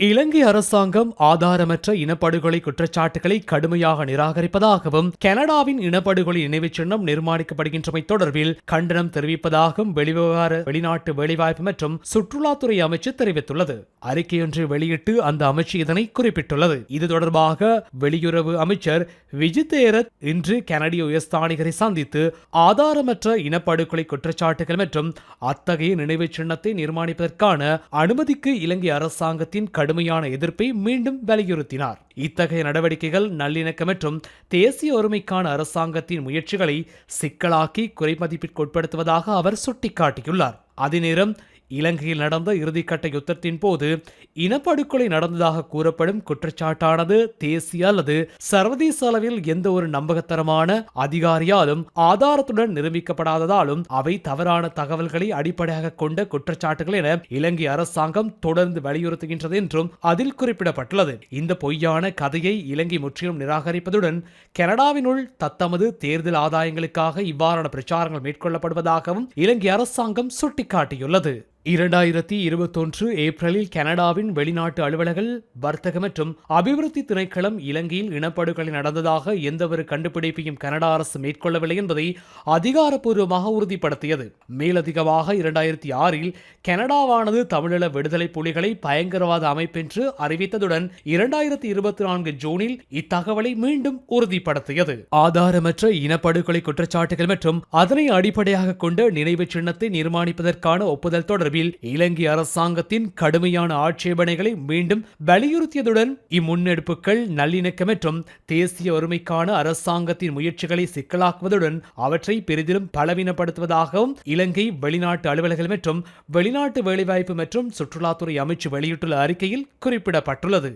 இலங்கை அரசாங்கம் ஆதாரமற்ற இனப்படுகொலை குற்றச்சாட்டுகளை கடுமையாக நிராகரிப்பதாகவும் கனடாவின் இனப்படுகொலை நினைவுச் சின்னம் நிர்மாணிக்கப்படுகின்றமை தொடர்பில் கண்டனம் தெரிவிப்பதாகவும் வெளிவிவகார வெளிநாட்டு வேலைவாய்ப்பு மற்றும் சுற்றுலாத்துறை அமைச்சு தெரிவித்துள்ளது. அறிக்கையொன்று வெளியிட்டு அந்த அமைச்சு இதனை குறிப்பிட்டுள்ளது. இது தொடர்பாக வெளியுறவு அமைச்சர் விஜித்தேரத் இன்று கனடிய உயர்ஸ்தானிகரை சந்தித்து ஆதாரமற்ற இனப்படுகொலை குற்றச்சாட்டுகள் மற்றும் அத்தகைய நினைவுச் சின்னத்தை நிர்மாணிப்பதற்கான அனுமதிக்கு இலங்கை அரசாங்கத்தின் கடுமையான எதிர்ப்பை மீண்டும் வலியுறுத்தினார். இத்தகைய நடவடிக்கைகள் நல்லிணக்கம் மற்றும் தேசிய ஒருமைக்கான அரசாங்கத்தின் முயற்சிகளை சிக்கலாக்கி குறைமதிப்பிற்குட்படுத்துவதாக அவர் சுட்டிக்காட்டியுள்ளார். அதே நேரம் இலங்கையில் நடந்த இறுதிக்கட்ட யுத்தத்தின் போது இனப்படுகொலை நடந்ததாக கூறப்படும் குற்றச்சாட்டானது தேசிய அல்லது சர்வதேச அளவில் எந்த ஒரு நம்பகத்தரமான அதிகாரியாலும் ஆதாரத்துடன் நிரூபிக்கப்படாததாலும் அவை தவறான தகவல்களை அடிப்படையாக கொண்ட குற்றச்சாட்டுகள் என இலங்கை அரசாங்கம் தொடர்ந்து வலியுறுத்துகின்றது என்றும் அதில் குறிப்பிடப்பட்டுள்ளது. இந்த பொய்யான கதையை இலங்கை முற்றிலும் நிராகரிப்பதுடன் கனடாவினுள் தத்தமது தேர்தல் ஆதாயங்களுக்காக இவ்வாறான பிரச்சாரங்கள் மேற்கொள்ளப்படுவதாகவும் இலங்கை அரசாங்கம் சுட்டிக்காட்டியுள்ளது. இரண்டாயிரத்தி இருபத்தொன்று ஏப்ரலில் கனடாவின் வெளிநாட்டு அலுவலர்கள் வர்த்தக மற்றும் அபிவிருத்தி திணைக்களம் இலங்கையில் இனப்படுகொலை நடந்ததாக எந்தவொரு கண்டுபிடிப்பையும் கனடா அரசு மேற்கொள்ளவில்லை என்பதை அதிகாரப்பூர்வமாக உறுதிப்படுத்தியது. மேலதிகமாக இரண்டாயிரத்தி ஆறில் கனடாவானது தமிழீழ விடுதலை புலிகளை பயங்கரவாத அமைப்பென்று அறிவித்ததுடன் இரண்டாயிரத்தி இருபத்தி நான்கு ஜூனில் இத்தகவலை மீண்டும் உறுதிப்படுத்தியது. ஆதாரமற்ற இனப்படுகொலை குற்றச்சாட்டுகள் மற்றும் அதனை அடிப்படையாக கொண்ட நினைவு சின்னத்தை நிர்மாணிப்பதற்கான ஒப்புதல் தொடர்பில் இலங்கை அரசாங்கத்தின் கடுமையான ஆட்சேபனைகளை மீண்டும் வலியுறுத்தியதுடன் இம்முன்னெடுப்புகள் நல்லிணக்கம் மற்றும் தேசிய ஒருமைக்கான அரசாங்கத்தின் முயற்சிகளை சிக்கலாக்குவதுடன் அவற்றை பெரிதிலும் பலவீனப்படுத்துவதாகவும் இலங்கை வெளிநாட்டு அலுவலர்கள் மற்றும் வெளிநாட்டு வேலைவாய்ப்பு மற்றும் சுற்றுலாத்துறை அமைச்சு வெளியிட்டுள்ள அறிக்கையில் குறிப்பிடப்பட்டுள்ளது.